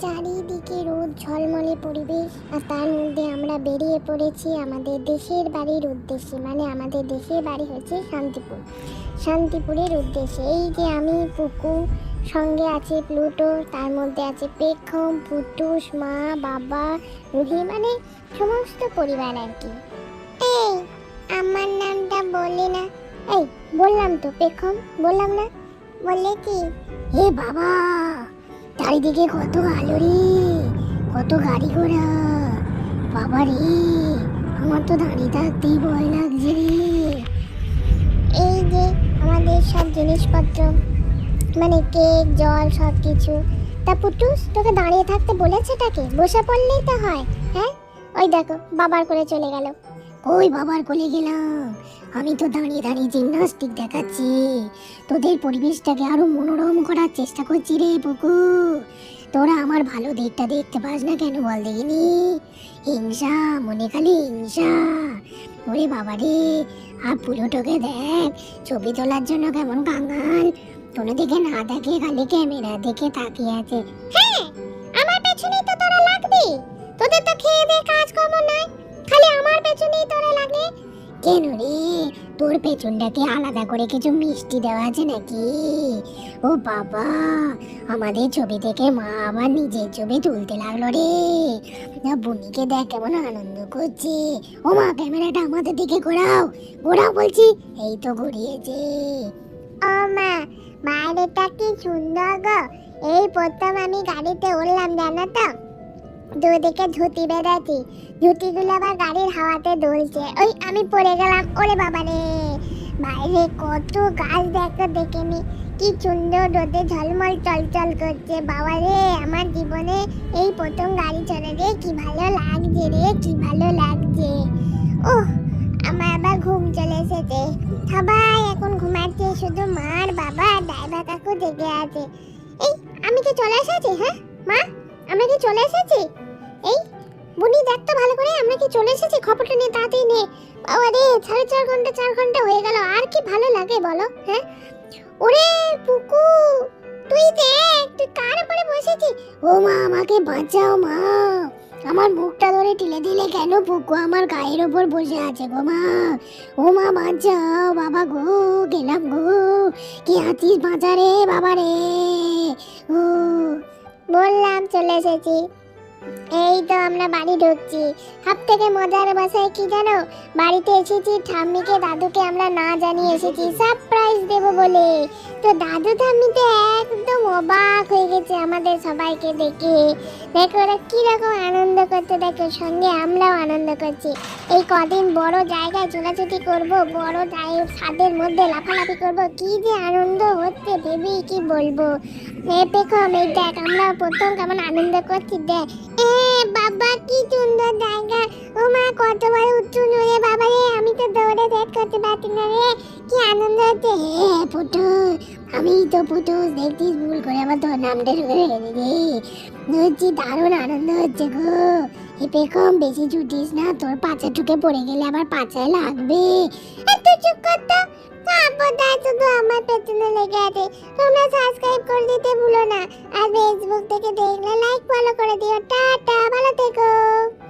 চারিদিকে রোদ, ঝলমলে পরিবেশ, আর তার মধ্যে আমরা বেরিয়ে পড়েছি আমাদের দেশের বাড়ির উদ্দেশ্যে। মানে আমাদের দেশের বাড়ি হচ্ছে শান্তিপুর। শান্তিপুরের উদ্দেশ্যে। এই যে আমি পুকু সঙ্গে আছে প্লুটো, তার মধ্যে আছে পেখম পুটুস মা, বাবা, রুহি মানে সমস্ত পরিবার আর কি। এই, আমার নামটা বললি না। এই, বললাম তো পেখম বললাম না। বললে কি? হে বাবা! চারিদিকে কত আলো রে, কত গাড়ি ঘোড়া। বাবা রে, আমার তো দাঁড়িয়ে থাকতেই ভয় লাগছে রে। এই যে আমাদের সব জিনিসপত্র মানে কেক, জল সব কিছু তা পুটুস তোকে দাঁড়িয়ে থাকতে বলেছে তাকে? বসে পড়লেই তো হয় হ্যাঁ? ওই দেখো, বাবার করে চলে গেল। ওই বাবার কোলে গেলাম। আমি তো দাঁড়িয়ে দাঁড়িয়ে জিমনাস্টিক দেখাচ্ছি। তোদের পরিবেশটাকে আরও মনোরম করার চেষ্টা করছি রে পুকু। তোরা আমার ভালো দিকটা দেখতে পাস না কেন বল দেখিনি? হিংসা, মনে খালি হিংসা। ওরে বাবা রে, আর পুরোটোকে দেখ, ছবি তোলার জন্য কেমন কাঙ্গাল কোনো দিকে না দেখে খালি ক্যামেরা দেখে তাকিয়ে আছে। হ্যাঁ আমার পেছনেই তো তোরা লাগবে তোদের তো খেয়ে কেন রে? তোর পেছনটাকে আলাদা করে কিছু মিষ্টি দেওয়া আছে নাকি? ও বাবা, আমাদের ছবি থেকে মা আবার নিজের ছবি তুলতে লাগল রে। না, বুনিকে দেখ কেমন আনন্দ করছে। ও মা, ক্যামেরাটা আমাদের দিকে ঘোরাও। ঘোরাও বলছি, এই তো ঘুরিয়েছে। ও মা বাইরেটা কি সুন্দর গো। এই প্রথম আমি গাড়িতে উঠলাম জানো তো? দুদিকে ঝুটি বেঁধেছি। ধুতিগুলো আবার গাড়ির হাওয়াতে দুলছে। ওই আমি পড়ে গেলাম। ওরে বাবা রে! বাইরে কত গাছ দেখো দেখিনি কি সুন্দর রোদে ঝলমল, চলচল করছে। বাবা রে, আমার জীবনে এই প্রথম গাড়ি চলে রে। কি ভালো লাগছে রে, কি ভালো লাগছে। ওহ আমার আবার ঘুম চলে এসেছে। সবাই এখন ঘুমাচ্ছে, শুধু মার বাবা ড্রাইভার কাকু জেগে আছে। এই, আমি কি চলে এসেছি? হ্যাঁ মা? আমরা কি চলে এসেছি? এই, বুনি, দেখ তো ভালো করে, আমরা কি চলে এসেছি? খবরটা নিয়ে তাড়াতাড়ি নে। বাবা রে, সাড়ে চার ঘণ্টা চার ঘণ্টা হয়ে গেল। আর কি ভালো লাগে বলো হ্যাঁ? ওরে, পুকু, তুই দেখ, তুই কার উপরে বসেছিস? ও মা, আমাকে বাঁচাও মা। আমার মুখটা ধরে টিলে দিলে কেন পুকু? আমার গায়ের ওপর বসে আছে গো মা। ও মা, বাঁচাও, বাবা গো, গেলাম গো। কি আছিস বাঁচা রে, বাবা রে? ও বললাম চলে এসেছি এই তো আমরা বাড়ি ঢুকছি। সব থেকে মজার বাসায় কি জানো? বাড়িতে এসেছি, ঠাম্মিকে, দাদুকে আমরা না জানিয়ে এসেছি। সারপ্রাইজ দেব বলে। তো দাদু, ঠাম্মি তো একদম অবাক হয়ে গেছে আমাদের সবাইকে দেখে। দেখো ওরা কীরকম আনন্দ করতে দেখো, সঙ্গে আমরাও আনন্দ করছি। এই কদিন বড় জায়গায় ছোটাছুটি করব, বড় জায়গায় ছাদের মধ্যে লাফালাফি করব, কি যে আনন্দ হচ্ছে ভেবি কি বলব? এ পেখম এই দেখ আমরা প্রথম কেমন আনন্দ করছি, দেখ। কি সুন্দর জায়গা। ও মা কতবার উঁচু রে বাবা রে। আমি তো দৌড়ে করতে পারছি না রে। কি আনন্দ হচ্ছে। হে পুটু, আমি তো পুটু দেখছিস ভুল করে আমার নামটা রে। দারুণ আনন্দ হচ্ছে গো। বেশি ছুটিস না, তোর পাচা ঠুকে পড়ে গেলে আবার পাচায় লাগবে। চুপ করতো আমার পেছনে লেগে আছে। তোমরা সাবস্ক্রাইব করে দিতে ভুলো না। আর ফেসবুক থেকে দেখলে লাইক ফলো করে দিও। টাটা।